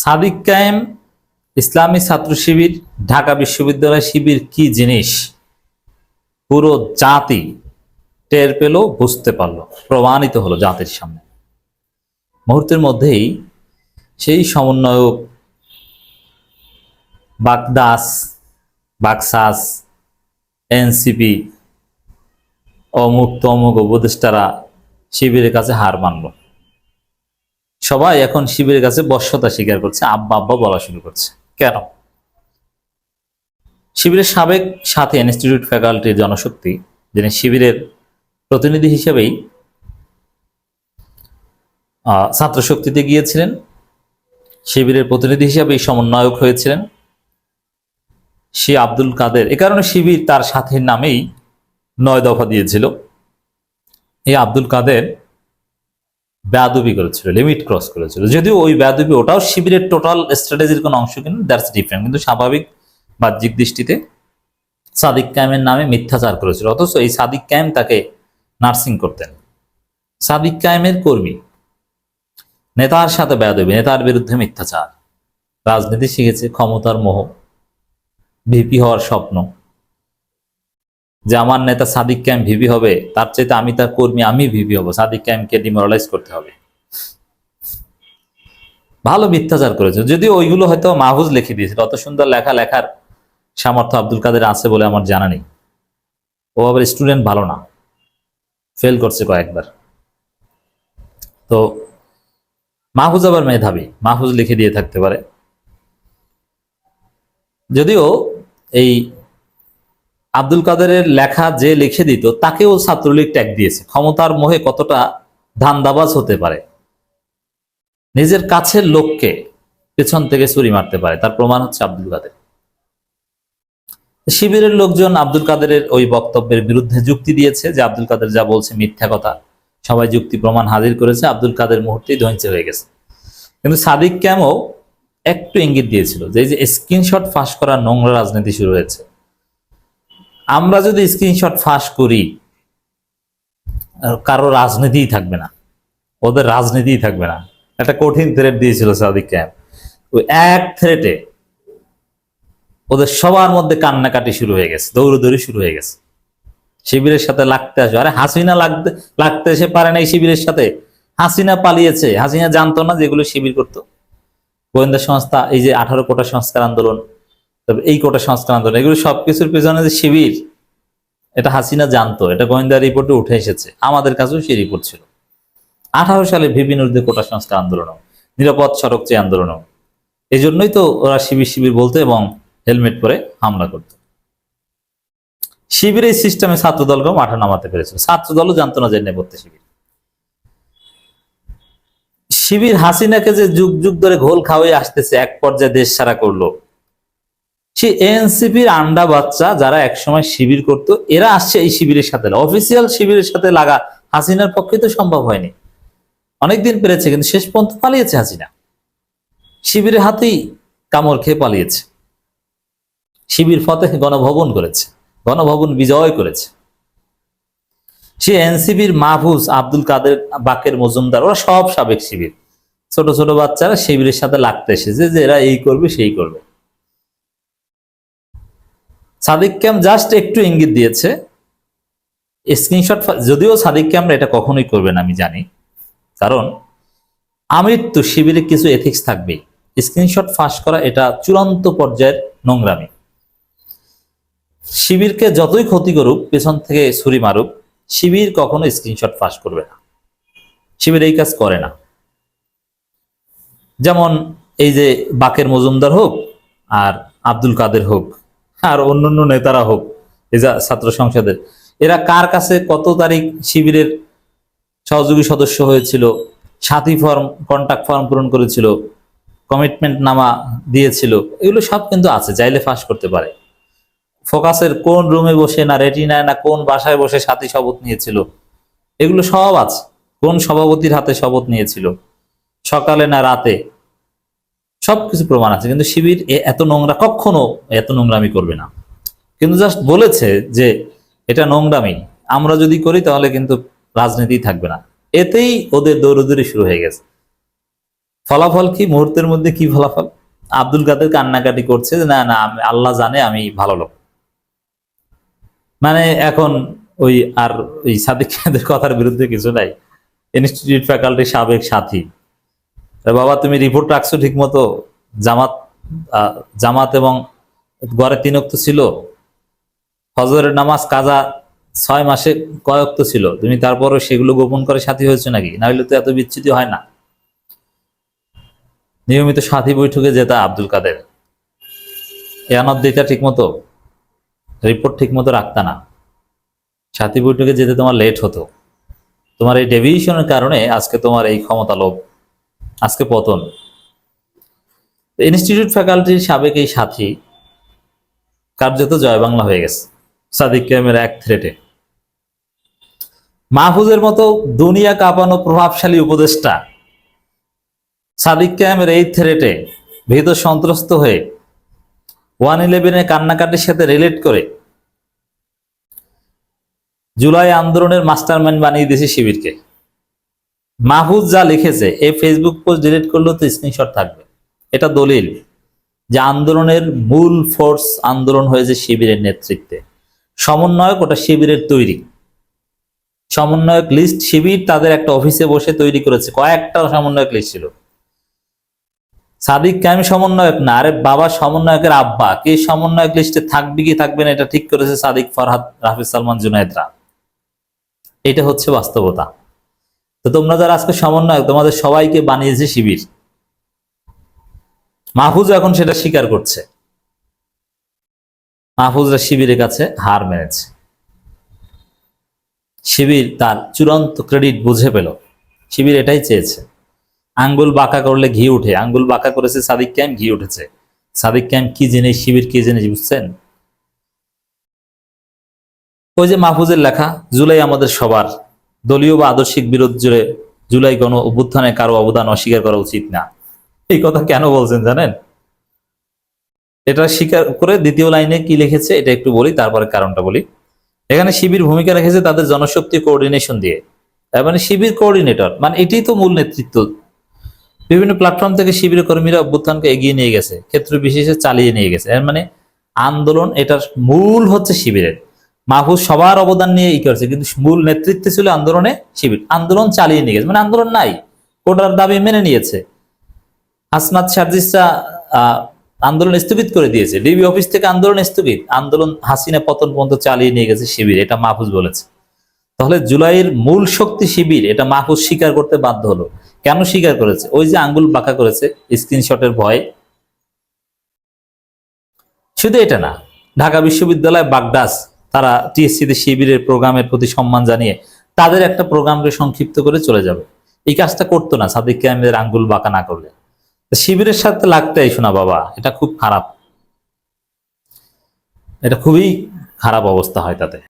সাদিক কায়েম, ইসলামী ছাত্র শিবির, ঢাকা বিশ্ববিদ্যালয় শিবির কি জিনিস? পুরো জাতি টের পেল, বুঝতে পারল, প্রমাণিত হলো জাতির সামনে। মুহূর্তের মধ্যেই সেই সমন্বয়ক বাগদাস বাকসাস এনসিপি, অমুক তমুক উপদেষ্টারা শিবিরের কাছে হার মানল। সবাই এখন শিবিরের কাছে বশ্যতা স্বীকার করছে, আব্বা আব্বা বলা শুরু করছে। কেন? শিবিরের সাবেক সাথে ইনস্টিটিউট ফ্যাকাল্টির জনশক্তি, যিনি শিবিরের প্রতিনিধি হিসেবেই ছাত্র শক্তিতে গিয়েছিলেন, শিবিরের প্রতিনিধি হিসেবেই সমন্বয়ক হয়েছিলেন। সে আব্দুল কাদের, এ কারণে শিবির তার সাথীর নামেই নয় দফা দিয়েছিল। এই আব্দুল কাদের বেয়াদবি করেছিল লিমিট ক্রস করেছিল। যদিও ওই বেয়াদবি ওটাও শিবিরের টোটাল স্ট্র্যাটেজির কোনো অংশ কিন্তু দ্যাটস ডিফারেন্ট কিন্তু স্বাভাবিক বাহ্যিক দৃষ্টিতে সাদিক ক্যামের নামে মিথ্যাচার করেছিল। অথচ এই সাদিক ক্যাম তাকে নার্সিং করতেন। সাদিক ক্যামের কর্মী, নেতার সাথে বেয়াদবি নেতার বিরুদ্ধে মিথ্যাচার। রাজনীতি শিখেছে ক্ষমতার মোহ, ভিপি হওয়ার স্বপ্ন। যে আমার নেতা সাদিক ক্যাম ভিপি হবে, তার চাইতে আমি তার কর্মী, আমি ভিপি হব। সাদিক ক্যামকে ডিমোরালাইজ করতে হবে। ভালো মিথ্যাচার করেছে। যদিও ওইগুলো হয়তো মাহফুজ লিখে দিয়েছিল, অত সুন্দর লেখা লেখার সামর্থ্য আব্দুল কাদের আছে বলে আমার জানা নেই। ও আবার স্টুডেন্ট ভালো না। ফেল করছে কয়েকবার। তো মাহফুজ আবার মেধাবী। মাহফুজ লিখে দিয়ে থাকতে পারে। যদিও এই আব্দুল কাদেরের লেখা যে লিখে দিত, তাকেও ছাত্রলীগ ট্যাগ দিয়েছে। ক্ষমতার মোহে কতটা ধান্দাবাজ হতে পারে? নিজের কাছের লোককে পেছন থেকে ছুরি মারতে পারে, তার প্রমাণ হচ্ছে আব্দুল কাদের। শিবিরের লোকজন আব্দুল কাদেরের ওই বক্তব্যের বিরুদ্ধে যুক্তি দিয়েছে যে আব্দুল কাদের যা বলছে মিথ্যা কথা, সবাই যুক্তি প্রমাণ হাজির করেছে, আব্দুল কাদের মুহূর্তেই ধ্বংস হয়ে গেছে। কিন্তু সাদিক ক্যামও একটু ইঙ্গিত দিয়েছিল যে স্ক্রিনশট ফাঁস করা নোংরা রাজনীতি শুরু হয়েছে। আমরা যদি স্ক্রিনশট ফাঁস করি, কারও রাজনীতিই থাকবে না। ওদের রাজনীতিই থাকবে না। একটা কঠিন থ্রেট দিয়েছিল সাদিক ক্যাম্প ওই এক থ্রেটে ওদের সবার মধ্যে কান্নাকাটি শুরু হয়ে গেছে, দৌড়দৌড়ি শুরু হয়ে গেছে। শিবিরের সাথে লাগতে আসবে আরে হাসিনা লাগতে লাগতে এসে পারে না এই শিবিরের সাথে। হাসিনা পালিয়েছে। হাসিনা জানতো না যেগুলো শিবির করতো। গোয়েন্দা সংস্থা, এই যে আঠারো কোটা সংস্কার আন্দোলন তবে এই কোটা সংস্কার আন্দোলন, এগুলো সবকিছুর পেছনে যে শিবির, এটা হাসিনা জানতো, এটা গোয়েন্দা রিপোর্টে উঠে এসেছে। আমাদের কাছেও সেই রিপোর্ট ছিল। আঠারো সালে বিভিন্ন কোটা সংস্কার আন্দোলন নিরাপদ সড়ক চেয়ে আন্দোলন এই জন্যই তো ওরা শিবির শিবির বলতো এবং হেলমেট পরে হামলা করত। শিবির এই সিস্টেমে ছাত্র দলকেও মাঠে নামাতে পেরেছিল। ছাত্র দলও জানতো না যে নেপথ্যে শিবির। শিবির হাসিনাকে যে যুগ যুগ ধরে ঘোল খাওয়াই আসতেছে, এক পর্যায়ে দেশ সারা করল সে এনসিপির আন্ডা বাচ্চা যারা একসময় শিবির করত, এরা আসছে এই শিবিরের সাথে। অফিসিয়াল শিবিরের সাথে লাগা হাসিনার পক্ষে তো সম্ভব হয়নি। অনেকদিন পেরেছে, কিন্তু শেষ পর্যন্ত পালিয়েছে হাসিনা। শিবিরের হাতেই কামড় খেয়ে পালিয়েছে। শিবির ফতে গণভবন করেছে, গণভবন বিজয় করেছে। সে এনসিবির মাহফুজ আব্দুল কাদের বাকের মজুমদার, ওরা সব সাবেক শিবির। ছোট ছোট বাচ্চারা শিবিরের সাথে লাগতে এসেছে যে এরা এই করবে, সেই করবে। সাদিক ক্যাম জাস্ট একটু ইঙ্গিত দিয়েছে। স্ক্রিনশট যদিও সাদিক ক্যামরা এটা কখনোই করবে না, আমি জানি। কারণ আমির তো শিবিরে কিছু এথিক্স থাকবেই। স্ক্রিনশট ফাঁস করা এটা চূড়ান্ত পর্যায়ের নোংরামি। শিবিরকে যতই ক্ষতি করুক, পেছন থেকে ছুরি মারুক, শিবির কখনো স্ক্রিনশট ফাঁস করবে না। শিবির এই কাজ করে না। যেমন, এই যে বাকের মজুমদার হোক আর আব্দুল কাদের হোক আর অন্যান্য নেতারা হোক, এই যা ছাত্র সংসদের। এরা কার কাছে কত তারিখ শিবিরের সহযোগী সদস্য হয়েছিল, সাথী ফর্ম কন্ট্যাক্ট ফর্ম পূরণ করেছিল কমিটমেন্ট নামা দিয়েছিল, এগুলো সব কিন্তু আছে, চাইলে ফাঁস করতে পারে। ফোকাসের কোন রুমে বসে না রেটিনায় না কোন বাসায় বসে সাথী শপথ নিয়েছিল, এগুলো সব আছে, কোন সভাপতির হাতে শপথ নিয়েছিল, সকালে না রাতে। সবকিছু প্রমাণ আছে। কিন্তু শিবির এত নোংরা, কখনো এত নোংরামি করবে না। কিন্তু জাস্ট বলেছে যে এটা নোংরামি। আমরা যদি করি তাহলে কিন্তু রাজনীতি থাকবে না। এতেই ওদের দৌড়দৌড়ি শুরু হয়ে গেছে। ফলাফল কি? মুহূর্তের মধ্যে কি ফলাফল? আব্দুল কাদের কান্নাকাটি করছে যে, না না আল্লাহ জানে আমি ভালো লোক। মানে এখন ওই আর ওই সাদিক কথার বিরুদ্ধে কিছু নাই। ইনস্টিটিউট ফ্যাকাল্টি সাবেক সাথী। বাবা, তুমি রিপোর্ট রাখছো ঠিক মতো জামাত জামাত এবং গড়ে তিনক্ত ছিল। ফজরের নামাজ, কাজা ছয় মাসে কয়ক্ত ছিল? তুমি তারপরও সেগুলো গোপন করে সাথী হয়েছে নাকি? না হলে তো এত বিচ্ছুতি হয় না। নিয়মিত সাথী বৈঠকে যেতা আব্দুল কাদের। এয়ানত দিতা ঠিক মতো রিপোর্ট ঠিক মতো রাখতা না। সাথী বৈঠকে যেতে তোমার লেট হতো। তোমার এই ডেভিয়েশনের কারণে আজকে তোমার এই ক্ষমতা লোভ আজকে পতন। ইনস্টিটিউট ফ্যাকাল্টির সাবেক এই সাথী কার্যত জয় বাংলা হয়ে গেছে, সাদিক ক্যামের এক থ্রেটে মাহফুজের মতো দুনিয়া কাঁপানো প্রভাবশালী উপদেষ্টা সাদিক ক্যামের এই থ্রেটে ভীত সন্ত্রস্ত হয়ে ওয়ান ইলেভেনের কান্নাকাটির সাথে রিলেট করে জুলাই আন্দোলনের মাস্টারমাইন্ড বানিয়ে দিয়েছে শিবিরকে। মাহফুজ যা লিখেছে এই ফেসবুক পোস্ট ডিলিট করলেও তো স্ক্রিনশট থাকবে। এটা দলিল যে আন্দোলনের মূল ফোর্স আন্দোলন হয়েছে শিবিরের নেতৃত্বে। সমন্বয়ক ওটা শিবিরের তৈরি। সমন্বয়ক লিস্ট শিবির তাদের একটা অফিসে বসে তৈরি করেছে। কয়েকটা সমন্বয়ক লিস্ট ছিল। সাদিক কায়েম সমন্বয়ক না, আরে বাবা সমন্বয়কের আব্বা। কে সমন্বয়ক লিস্টে থাকবে কি থাকবে না এটা ঠিক করেছে সাদিক ফরহাদ, রাফিজ সালমান জুনায়েদরা। এটা হচ্ছে বাস্তবতা। তো তোমরা যারা আজকে সমন্বয়ক, তোমাদের সবাইকে বানিয়েছে শিবির। মাহফুজ এখন সেটা স্বীকার করছে। মাহফুজরা শিবিরের কাছে হার মেনেছে। শিবির তার চূড়ান্ত ক্রেডিট বুঝে পেল। শিবির এটাই চেয়েছে। আঙ্গুল বাঁকা করলে ঘি উঠে। আঙ্গুল বাঁকা করেছে সাদিক ক্যাম্প ঘি উঠেছে। সাদিক ক্যাম্প কি জিনিস, শিবির কি জিনিস বুঝছেন? ওই যে মাহফুজের লেখা, জুলাই আমাদের সবার দলীয় বা আদর্শিক বিরোধ জুড়ে জুলাই গণ অভ্যুত্থানে কারও অবদান অস্বীকার করা উচিত না। এই কথা কেন বলছেন জানেন? এটা স্বীকার করে দ্বিতীয় লাইনে কি লিখেছে এটা একটু বলি, তারপরে কারণটা বলি। এখানে শিবির ভূমিকা রেখেছে তাদের জনশক্তি কোঅর্ডিনেশন দিয়ে। মানে শিবির কোঅর্ডিনেটর মানে এটাই তো মূল নেতৃত্ব। বিভিন্ন প্ল্যাটফর্ম থেকে শিবির কর্মীরা অভ্যুত্থানকে এগিয়ে নিয়ে গেছে, ক্ষেত্র বিশেষে চালিয়ে নিয়ে গেছে। এর মানে আন্দোলন এটার মূল হচ্ছে শিবিরের। মাহফুজ সবার অবদান নিয়ে ই করছে কিন্তু মূল নেতৃত্বে ছিল আন্দোলনে শিবির। আন্দোলন চালিয়ে নিয়ে গেছে মানে আন্দোলন নাই কোটার দাবি মেনে নিয়েছে। হাসনাত সার্জিসরা আহ, আন্দোলন স্থগিত করে দিয়েছে ডিবি অফিস থেকে আন্দোলন স্থগিত আন্দোলন হাসিনা পতন পর্যন্ত চালিয়ে নিয়ে গেছে শিবির এটা মাহফুজ বলেছে। তাহলে জুলাইয়ের মূল শক্তি শিবির এটা মাহফুজ স্বীকার করতে বাধ্য হলো। কেন স্বীকার করেছে? ওই যে আঙ্গুল বাঁকা করেছে স্ক্রিনশটের ভয়। শুধু এটা না ঢাকা বিশ্ববিদ্যালয় বাগদাস তারা টিএসসিতে শিবিরের প্রোগ্রামের প্রতি সম্মান জানিয়ে তাদের একটা প্রোগ্রামকে সংক্ষিপ্ত করে চলে যাবে। এই কাজটা করতো না সাদিক আমাদের আঙ্গুল বাঁকা না করলে। শিবিরের সাথে লাগতেই শোনা বাবা, এটা খুব খারাপ। এটা খুবই খারাপ অবস্থা হয় তাতে।